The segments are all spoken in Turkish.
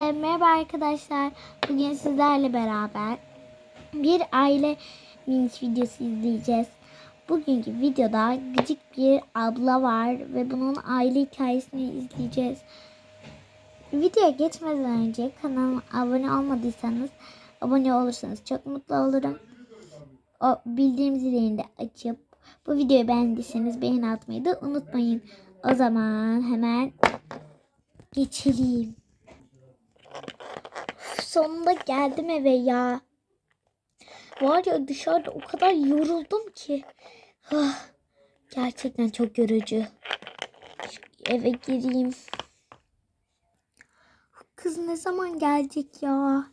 E, Merhaba arkadaşlar. Bugün sizlerle beraber bir aile minik videosu izleyeceğiz. Bugünkü videoda gıcık bir abla var ve bunun aile hikayesini izleyeceğiz. Videoya geçmeden önce kanalıma abone olmadıysanız abone olursanız çok mutlu olurum. O bildirim zilini de açıp bu videoyu beğendiyseniz beğeni atmayı da unutmayın. O zaman hemen geçelim. Sonunda geldim eve ya. Var ya dışarıda o kadar yoruldum ki. Ah, gerçekten çok yorucu. Eve gireyim. Kız ne zaman gelecek ya?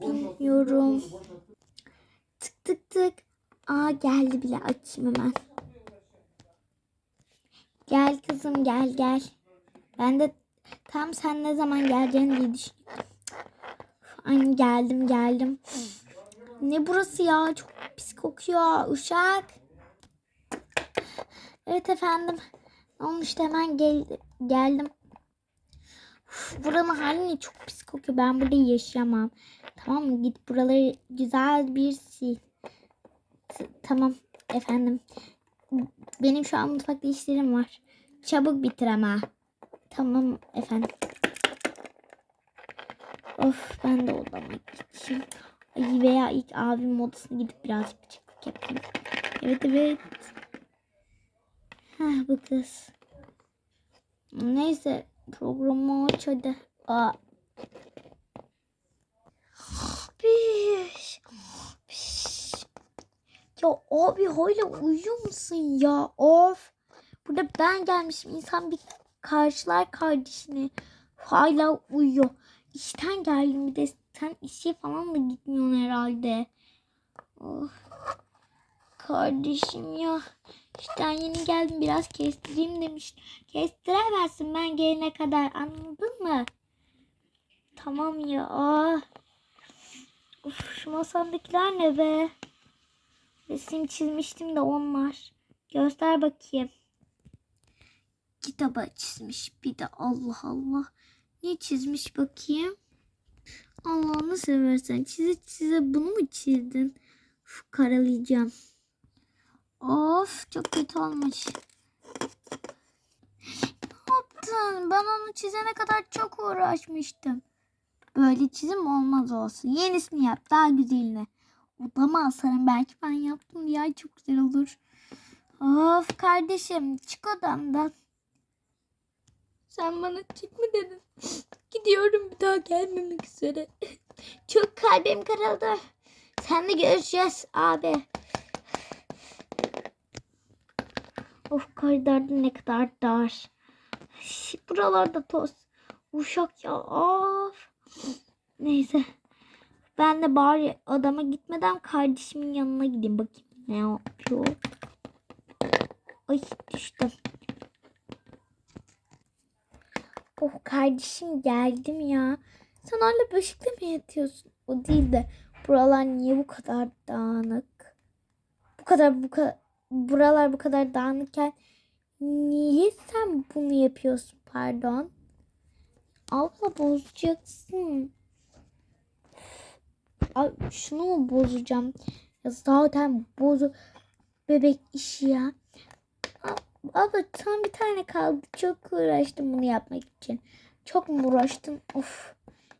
Bilmiyorum. Tık tık tık. Aa geldi bile açayım hemen. Gel kızım gel gel. Ben de tam sen ne zaman geleceğini diye düşünüyorum. Ay geldim geldim. Ne burası ya? Çok pis kokuyor. Uşak. Evet efendim. Ne olmuş hemen gel geldim. Uf, buranın hali ne? çok pis kokuyor. Ben burada yaşayamam. Tamam? Git buraları güzel bir sil. T- Tamam efendim. Benim şu an mutfakta işlerim var. Çabuk bitir ama. Tamam efendim. Of ben de odama gideyim. Ay, veya ilk abimin odasına gidip birazcık çıkık yapayım. Evet evet. Heh bu kız. Neyse programı aç hadi. Aa. Piş. Ya abi hala uyuyor musun ya? Of. Burada ben gelmişim. İnsan bir karşılar kardeşini. Hala uyuyor. İşten geldim bir de sen işe falan da gitmiyorsun herhalde. Oh. Kardeşim ya. İşten yeni geldim biraz kestireyim demiş. Kestiremezsin ben gelene kadar anladın mı? Tamam ya. Ah. Uf, şu masamdakiler ne be? Resim çizmiştim de onlar. Göster bakayım. Kitaba çizmiş bir de Allah Allah. Ne çizmiş bakayım? Allah'ını seversen çize çize bunu mu çizdin? Uf, karalayacağım. Of çok kötü olmuş. Ne yaptın? Ben onu çizene kadar çok uğraşmıştım. Böyle çizim olmaz olsun. Yenisini yap daha güzelini. Odama asarım belki ben yaptım Ay, çok güzel olur. Of kardeşim çık odamdan. Sen bana çık mı dedin? Gidiyorum bir daha gelmemek üzere. Çok kalbim kırıldı. Seninle görüşeceğiz abi. Of koridorda ne kadar dar. Buralarda toz. Uşak ya of. Neyse. Ben de bari adama gitmeden kardeşimin yanına gideyim bakayım ne yapıyor. Ay düştüm. Oh kardeşim geldim ya. Sen hala böşükle mi yatıyorsun? O değil de buralar niye bu kadar dağınık? Bu kadar bu kadar buralar bu kadar dağınıkken niye sen bunu yapıyorsun pardon? Abla bozacaksın. Ay, şunu mu bozacağım? Ya zaten bozu bebek işi ya. Abla tam bir tane kaldı. Çok uğraştım bunu yapmak için. Çok mu uğraştım? Of.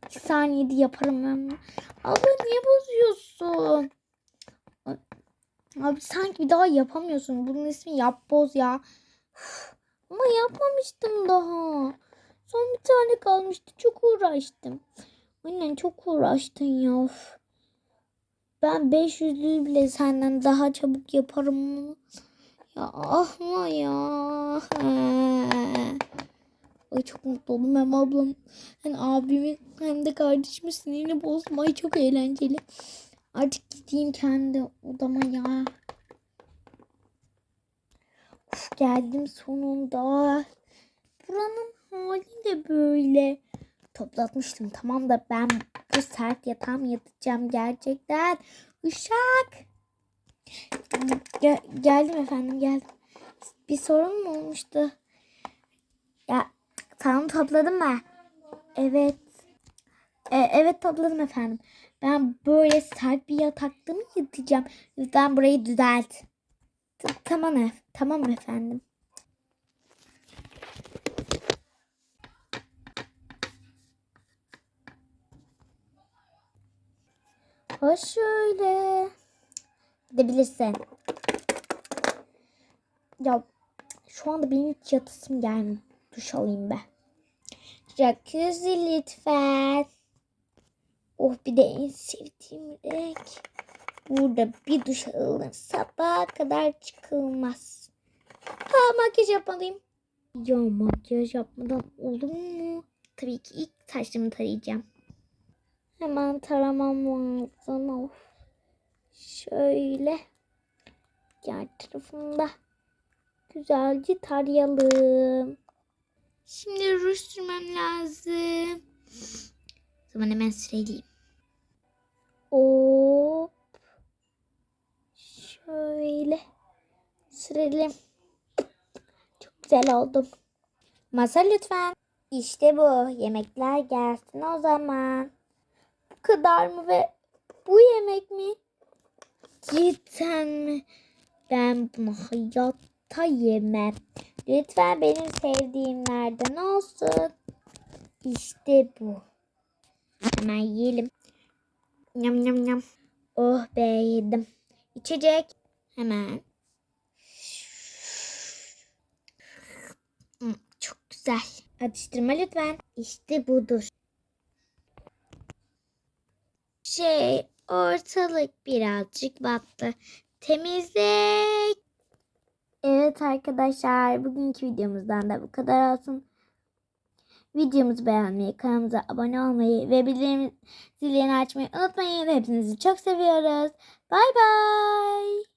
İki saniyede yaparım ben. Abla niye bozuyorsun? Abi sanki bir daha yapamıyorsun. Bunun ismi yapboz ya. Uf. Ama yapmamıştım daha. Son bir tane kalmıştı. Çok uğraştım. Annen çok uğraştın ya. Of. Ben 500'lüyü bile senden daha çabuk yaparım bunu. Ya ahma ya. Ay çok mutlu oldum hem ablam hem abimin hem de kardeşimin sinirini bozdum. Çok eğlenceli. Artık gideyim kendi odama ya. Uf, geldim sonunda. Buranın hali de böyle. Toplatmıştım tamam da ben bu sert yatağım yatacağım gerçekten. Uşak. Ge- geldim efendim geldim. Bir sorun mu olmuştu? Ya tamam topladım ben. Evet. E, evet topladım efendim. Ben böyle sert bir yatakta mı yatacağım? Lütfen burayı düzelt. Tamam ef tamam efendim. Hoş şöyle. Gidebilirsin. Ya şu anda benim hiç yatasım gelmiyor. Duş alayım be. Jacuzzi lütfen. Oh bir de en sevdiğim renk. Burada bir duş alınır. Sabaha kadar çıkılmaz. Ha makyaj yapmalıyım. Ya makyaj yapmadan olur mu? Tabii ki ilk saçlarımı tarayacağım. Hemen taramam lazım. Of. Şöyle. Diğer tarafında güzelce tarayalım. Şimdi ruj sürmem lazım. O zaman hemen süreyim. Hop. Şöyle sürelim. Çok güzel oldum. Masa lütfen. İşte bu. Yemekler gelsin o zaman. Bu kadar mı ve bu yemek mi? Cidden mi? Ben bunu hayatta yemem. Lütfen benim sevdiğimlerden olsun. İşte bu. Hemen yiyelim. Yam yam yam. Oh be yedim. İçecek. Hemen. Hmm, çok güzel. Atıştırma lütfen. İşte budur. Şey ortalık birazcık battı. Temizlik. Evet arkadaşlar bugünkü videomuzdan da bu kadar olsun. Videomuzu beğenmeyi, kanalımıza abone olmayı ve bildirim zilini açmayı unutmayın. Hepinizi çok seviyoruz. Bay bay.